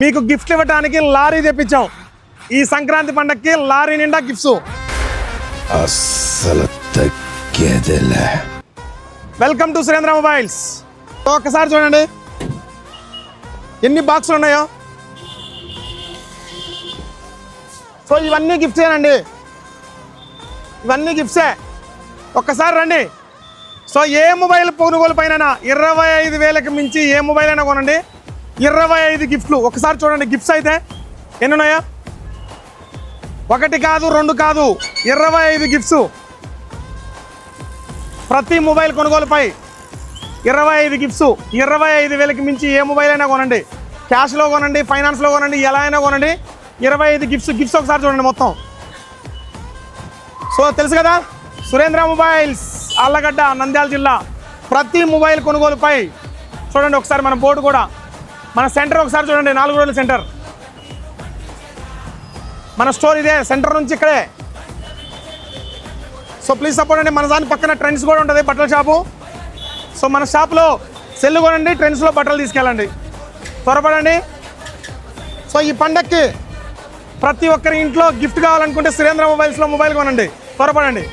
మీకు గిఫ్ట్ ఇవ్వడానికి లారీ తెప్పించాం. ఈ సంక్రాంతి పండక్కి లారీ నిండా గిఫ్ట్స్ అస్సలు తగ్గేదిలే. వెల్కమ్ టు సురేంద్ర మొబైల్స్ ఒక్కసారి చూడండి. ఎన్ని బాక్సులు ఉన్నాయో? సో ఇవన్నీ గిఫ్ట్సేనండి ఇవన్నీ గిఫ్ట్సే ఒక్కసారి రండి. సో ఏ మొబైల్ కొనుగోలు పైన ఇరవై ఐదు వేలకు మించి ఏ మొబైల్ అయినా కొనండి. ఇరవై ఐదు గిఫ్ట్లు. ఒకసారి చూడండి గిఫ్ట్స్ అయితే ఎన్ని ఉన్నాయా ఒకటి కాదు రెండు కాదు. ఇరవై ఐదు గిఫ్ట్స్. ప్రతి మొబైల్ కొనుగోలుపై ఇరవై ఐదు గిఫ్ట్స్. ఇరవై ఐదు వేలకి మించి ఏ మొబైల్ అయినా కొనండి. క్యాష్లో కొనండి ఫైనాన్స్లో కొనండి ఎలా అయినా కొనండి. ఇరవై ఐదు గిఫ్ట్స్. గిఫ్ట్స్ ఒకసారి చూడండి మొత్తం. సో తెలుసు కదా? సురేంద్ర మొబైల్స్ ఆళ్ళగడ్డ నంద్యాల జిల్లా. ప్రతి మొబైల్ కొనుగోలుపై చూడండి ఒకసారి మన బోర్డు కూడా. మన సెంటర్ ఒకసారి చూడండి నాలుగు రోజుల సెంటర్. మన స్టోర్ ఇదే సెంటర్ నుంచి ఇక్కడే. సో ప్లీజ్ సపోర్ట్ అండి మన దాని పక్కన ట్రెండ్స్ కూడా ఉంటుంది బట్టల షాపు. సో మన షాప్లో సెల్ కొనండి ట్రెండ్స్లో బట్టలు తీసుకెళ్ళండి. త్వరపడండి. సో ఈ పండక్కి ప్రతి ఒక్కరి ఇంట్లో గిఫ్ట్ కావాలనుకుంటే సురేంద్ర మొబైల్స్లో మొబైల్ కొనండి. త్వరపడండి.